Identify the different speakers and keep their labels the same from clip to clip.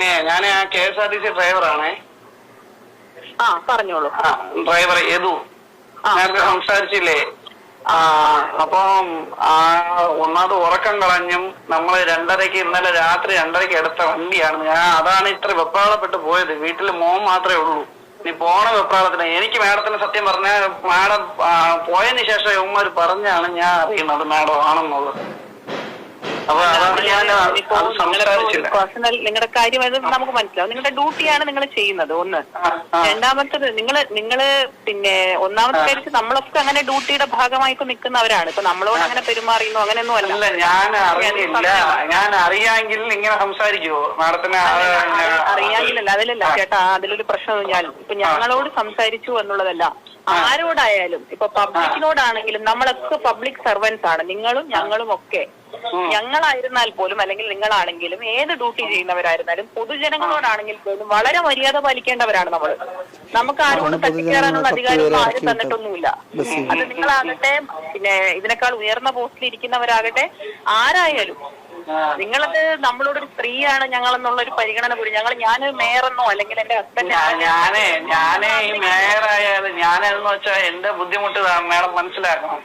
Speaker 1: പിന്നെ ഞാൻ ആ K S R T C ഡ്രൈവറാണേ.
Speaker 2: ആ പറഞ്ഞോളൂ.
Speaker 1: ആ, ഡ്രൈവർ യദു.
Speaker 2: ആ.
Speaker 1: നേരത്തെ സംസാരിച്ചില്ലേ? ആ അപ്പം ആ ഒന്നാമത് ഉറക്കം കളഞ്ഞും നമ്മൾ രണ്ടരയ്ക്ക് ഇന്നലെ രാത്രി രണ്ടരയ്ക്ക് എടുത്ത വണ്ടിയാണ്. ഞാൻ അതാണ് ഇത്ര വെപ്രാളപ്പെട്ട് പോയത്. വീട്ടിൽ മോൻ മാത്രമേ ഉള്ളൂ. ഇനി പോണ വെപ്രാളത്തിന് എനിക്ക് മാഡത്തിന് സത്യം പറഞ്ഞ മാഡം പോയതിന് ശേഷം ഇവന്മാർ പറഞ്ഞാണ് ഞാൻ അറിയുന്നത്. മാഡം ആണെന്നുള്ളത് അപ്പൊ അതാണ് ഞാൻ അത് സംസാരിച്ചില്ല
Speaker 2: പേഴ്സണൽ നിങ്ങളുടെ കാര്യമായത് നമുക്ക് മനസ്സിലാവും. നിങ്ങളുടെ ഡ്യൂട്ടിയാണ് നിങ്ങൾ ചെയ്യുന്നത് ഒന്ന്. രണ്ടാമത്തത് നിങ്ങൾ നിങ്ങൾ പിന്നെ ഒന്നാമത്തെ കാര്യം നമ്മളൊക്കെ അങ്ങനെ ഡ്യൂട്ടിയുടെ ഭാഗമായിട്ട് നിൽക്കുന്നവരാണ് ഇപ്പൊ നമ്മളോട് അങ്ങനെ പെരുമാറിയെന്നോ അങ്ങനെയൊന്നും
Speaker 1: അല്ല. ഞാൻ അറിയില്ല ഞാൻ അറിയാമെങ്കിൽ ഇങ്ങനെ സംസാരിക്കുമോ മാഡത്തിന്
Speaker 2: അറിയാമെങ്കിലല്ല അതിലല്ല ചേട്ടാ അതിലൊരു പ്രശ്നം ഞാൻ ഇപ്പൊ ഞങ്ങളോട് സംസാരിച്ചു എന്നുള്ളതല്ല. ആരോടായാലും ഇപ്പൊ പബ്ലിക്കിനോടാണെങ്കിലും നമ്മളൊക്കെ പബ്ലിക് സർവൻസ് ആണ്. നിങ്ങളും ഞങ്ങളും ഒക്കെ. ഞങ്ങളായിരുന്നാൽ പോലും അല്ലെങ്കിൽ നിങ്ങളാണെങ്കിലും ഏത് ഡ്യൂട്ടി ചെയ്യുന്നവരായിരുന്നാലും പൊതുജനങ്ങളോടാണെങ്കിൽ പോലും വളരെ മര്യാദ പാലിക്കേണ്ടവരാണ് നമ്മൾ നമുക്ക് ആരോട് തട്ടിക്കയറാനുള്ള അധികാരം ആരും തന്നിട്ടൊന്നുമില്ല. അത് നിങ്ങളാകട്ടെ പിന്നെ ഇതിനേക്കാൾ ഉയർന്ന പോസ്റ്റിൽ ഇരിക്കുന്നവരാകട്ടെ ആരായാലും. നിങ്ങളത് നമ്മളോടൊരു സ്ത്രീയാണ് ഞങ്ങൾ എന്നുള്ള ഒരു പരിഗണന കൂടി. ഞങ്ങൾ ഞാൻ മേയറെന്നോ അല്ലെങ്കിൽ എന്റെ ഹസ്ബൻഡ്
Speaker 1: ഞാനേ ഞാനേ ഈ ഞാനെന്ന് വെച്ചാൽ എന്റെ ബുദ്ധിമുട്ട് മേഡം മനസ്സിലാക്കണം.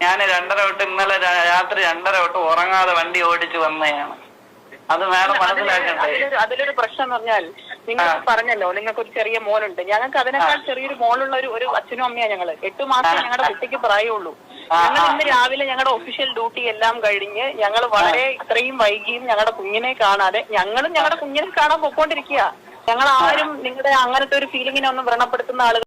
Speaker 1: ഞാൻ രണ്ടര തൊട്ട് ഇന്നലെ രാത്രി രണ്ടര തൊട്ട് ഉറങ്ങാതെ വണ്ടി ഓടിച്ചു വന്നതാണ് അത് മേഡം മനസ്സിലാക്കണ്ടേ?
Speaker 2: അതിലൊരു പ്രശ്നം എന്ന് പറഞ്ഞാൽ നിങ്ങൾ പറഞ്ഞല്ലോ നിങ്ങൾക്ക് ഒരു ചെറിയ മോനുണ്ട്. ഞങ്ങൾക്ക് അതിനേക്കാൾ ചെറിയൊരു മോളുള്ള ഒരു ഒരു അച്ഛനും അമ്മയാണ് ഞങ്ങൾ. എട്ട് മാസം ഞങ്ങളുടെ കുട്ടിക്ക് പ്രായമുള്ളൂ. ഞങ്ങൾ ഇന്ന് രാവിലെ ഞങ്ങളുടെ ഒഫീഷ്യൽ ഡ്യൂട്ടി എല്ലാം കഴിഞ്ഞ് ഞങ്ങൾ വളരെ ഇത്രയും വൈകിയും ഞങ്ങളുടെ കുഞ്ഞിനെ കാണാതെ ഞങ്ങളും ഞങ്ങളുടെ കുഞ്ഞിനെ കാണാൻ പൊക്കോണ്ടിരിക്കുക ഞങ്ങൾ ആരും നിങ്ങളുടെ അങ്ങനത്തെ ഒരു ഫീലിങ്ങിനെ ഒന്നും വ്രണപ്പെടുത്തുന്ന ആളുകൾ